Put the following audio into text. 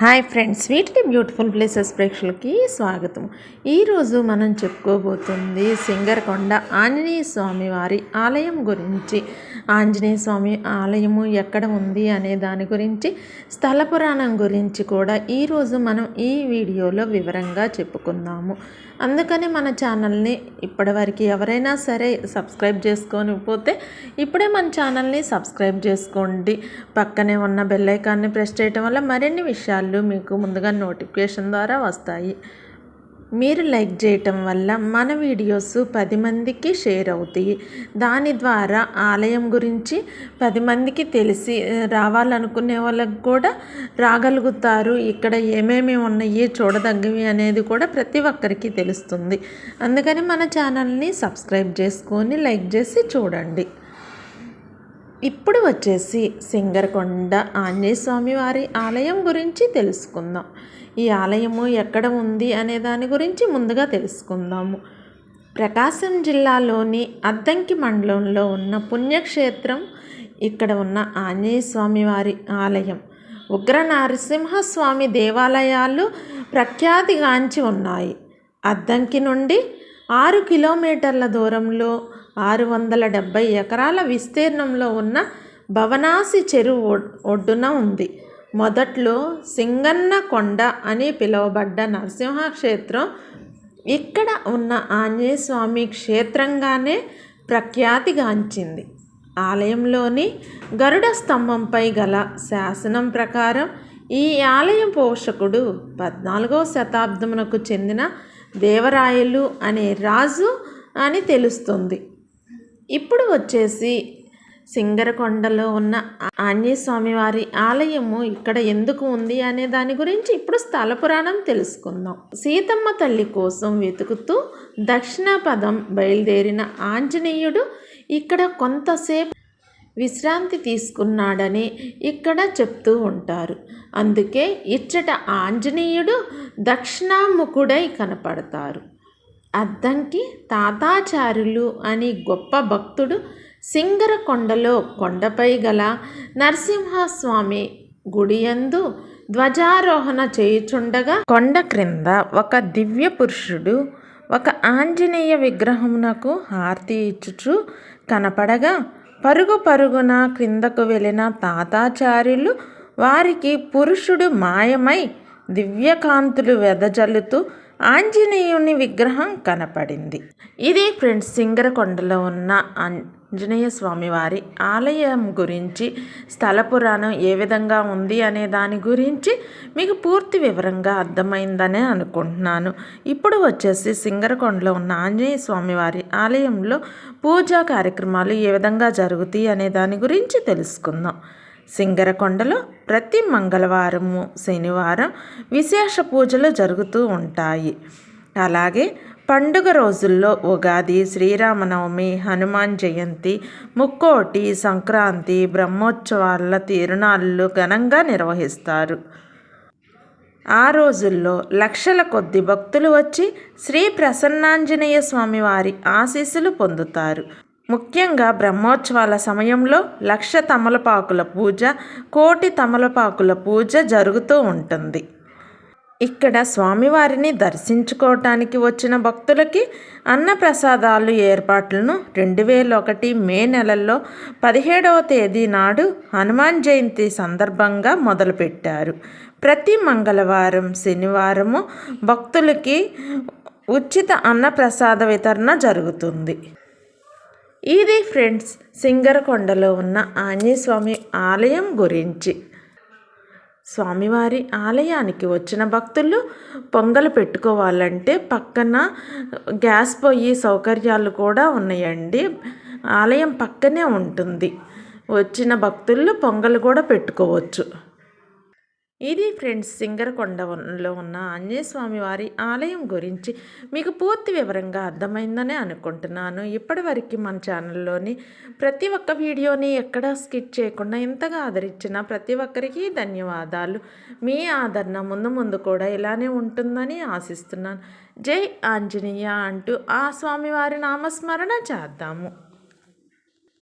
Hi friends వీటికి beautiful places ప్రేక్షకులకి స్వాగతం. ఈరోజు మనం చెప్పుకోబోతుంది సింగరకొండ ఆంజనేయ స్వామి వారి ఆలయం గురించి. ఆంజనేయ స్వామి ఆలయము ఎక్కడ ఉంది అనే దాని గురించి స్థల పురాణం గురించి కూడా ఈరోజు మనం ఈ వీడియోలో వివరంగా చెప్పుకుందాము. అందుకని మన ఛానల్ని ఇప్పటివరకు ఎవరైనా సరే సబ్స్క్రైబ్ చేసుకొని పోతే ఇప్పుడే మన ఛానల్ని సబ్స్క్రైబ్ చేసుకోండి. పక్కనే ఉన్న బెల్లైకాన్ని ప్రెస్ చేయటం వల్ల మరిన్ని విషయాలు మీకు ముందుగా నోటిఫికేషన్ ద్వారా వస్తాయి. మీరు లైక్ చేయటం వల్ల మన వీడియోస్ పది మందికి షేర్ అవుతాయి. దాని ద్వారా ఆలయం గురించి పది మందికి తెలిసి రావాలనుకునే వాళ్ళకి కూడా రాగలుగుతారు. ఇక్కడ ఏమేమి ఉన్నాయి చూడదగ్గవి అనేది కూడా ప్రతి ఒక్కరికి తెలుస్తుంది. అందుకని మన ఛానల్ని సబ్స్క్రైబ్ చేసుకొని లైక్ చేసి చూడండి. ఇప్పుడు వచ్చేసి సింగరకొండ ఆంజనేయ స్వామి వారి ఆలయం గురించి తెలుసుకుందాం. ఈ ఆలయము ఎక్కడ ఉంది అనే దాని గురించి ముందుగా తెలుసుకుందాము. ప్రకాశం జిల్లాలోని అద్దంకి మండలంలో ఉన్న పుణ్యక్షేత్రం ఇక్కడ ఉన్న ఆంజనేయ స్వామి వారి ఆలయం. ఉగ్ర నరసింహస్వామి దేవాలయాలు ప్రఖ్యాతిగాంచి ఉన్నాయి. అద్దంకి నుండి ఆరు కిలోమీటర్ల దూరంలో ఆరు వందల డెబ్భై ఎకరాల విస్తీర్ణంలో ఉన్న భవనాసి చెరువు ఒడ్డున ఉంది. మొదట్లో సింగన్న కొండ అని పిలువబడ్డ నరసింహ క్షేత్రం ఇక్కడ ఉన్న ఆంజనేయ స్వామి క్షేత్రంగానే ప్రఖ్యాతిగాంచింది. ఆలయంలోని గరుడ స్తంభంపై గల శాసనం ప్రకారం ఈ ఆలయం పోషకుడు పద్నాలుగవ శతాబ్దమునకు చెందిన దేవరాయలు అనే రాజు అని తెలుస్తుంది. ఇప్పుడు వచ్చేసి సింగరకొండలో ఉన్న ఆంజనేయస్వామి వారి ఆలయము ఇక్కడ ఎందుకు ఉంది అనే దాని గురించి ఇప్పుడు స్థల పురాణం తెలుసుకుందాం. సీతమ్మ తల్లి కోసం వెతుకుతూ దక్షిణ పదం బయలుదేరిన ఆంజనేయుడు ఇక్కడ కొంతసేపు విశ్రాంతి తీసుకున్నాడని ఇక్కడ చెప్తూ ఉంటారు. అందుకే ఇచ్చట ఆంజనేయుడు దక్షిణాముఖుడై కనపడతారు. అద్దంకి తాతాచారులు అని గొప్ప భక్తుడు సింగరకొండలో కొండపై గల నరసింహస్వామి గుడియందు ధ్వజారోహణ చేయుచుండగా కొండ క్రింద ఒక దివ్య పురుషుడు ఒక ఆంజనేయ విగ్రహమునకు హారతి ఇచ్చుచు కనపడగా పరుగు పరుగున క్రిందకు వెళ్ళిన తాతాచార్యులు వారికి పురుషుడు మాయమై దివ్యకాంతులు వెదజల్లుతూ ఆంజనేయుని విగ్రహం కనపడింది. ఇది ఫ్రెండ్స్ సింగరకొండలో ఉన్న ఆంజనేయ స్వామివారి ఆలయం గురించి స్థల పురాణం ఏ విధంగా ఉంది అనే దాని గురించి మీకు పూర్తి వివరంగా అర్థమైందనే అనుకుంటున్నాను. ఇప్పుడు వచ్చేసి సింగరకొండలో ఉన్న ఆంజనేయ స్వామివారి ఆలయంలో పూజా కార్యక్రమాలు ఏ విధంగా జరుగుతాయి అనే దాని గురించి తెలుసుకుందాం. సింగరకొండలో ప్రతి మంగళవారము శనివారం విశేష పూజలు జరుగుతూ ఉంటాయి. అలాగే పండుగ రోజుల్లో ఉగాది శ్రీరామనవమి హనుమాన్ జయంతి ముక్కోటి సంక్రాంతి బ్రహ్మోత్సవాల తిరునాళ్ళు ఘనంగా నిర్వహిస్తారు. ఆ రోజుల్లో లక్షల కొద్ది భక్తులు వచ్చి శ్రీ ప్రసన్నాంజనేయ స్వామి వారి ఆశీస్సులు పొందుతారు. ముఖ్యంగా బ్రహ్మోత్సవాల సమయంలో లక్ష తమలపాకుల పూజ కోటి తమలపాకుల పూజ జరుగుతూ ఉంటుంది. ఇక్కడ స్వామివారిని దర్శించుకోవటానికి వచ్చిన భక్తులకి అన్నప్రసాదాలు ఏర్పాట్లను రెండు వేల ఒకటి మే నెలల్లో పదిహేడవ తేదీ నాడు హనుమాన్ జయంతి సందర్భంగా మొదలుపెట్టారు. ప్రతి మంగళవారం శనివారము భక్తులకి ఉచిత అన్నప్రసాద వితరణ జరుగుతుంది. ఇది ఫ్రెండ్స్ సింగరకొండలో ఉన్న ఆంజనేయస్వామి ఆలయం గురించి. స్వామివారి ఆలయానికి వచ్చిన భక్తులు పొంగలు పెట్టుకోవాలంటే పక్కన గ్యాస్ పొయ్యి సౌకర్యాలు కూడా ఉన్నాయండి. ఆలయం పక్కనే ఉంటుంది. వచ్చిన భక్తులు పొంగలు కూడా పెట్టుకోవచ్చు. ఇది ఫ్రెండ్స్ సింగరకొండలో ఉన్న ఆంజనేయస్వామి వారి ఆలయం గురించి మీకు పూర్తి వివరంగా అర్థమైందని అనుకుంటున్నాను. ఇప్పటివరకు మన ఛానల్లోని ప్రతి ఒక్క వీడియోని ఎక్కడా స్కిప్ చేయకుండా ఇంతగా ఆదరించిన ప్రతి ఒక్కరికి ధన్యవాదాలు. మీ ఆదరణ ముందు ముందు కూడా ఇలానే ఉంటుందని ఆశిస్తున్నాను. జై ఆంజనేయ అంటూ ఆ స్వామివారి నామస్మరణ చేద్దాము.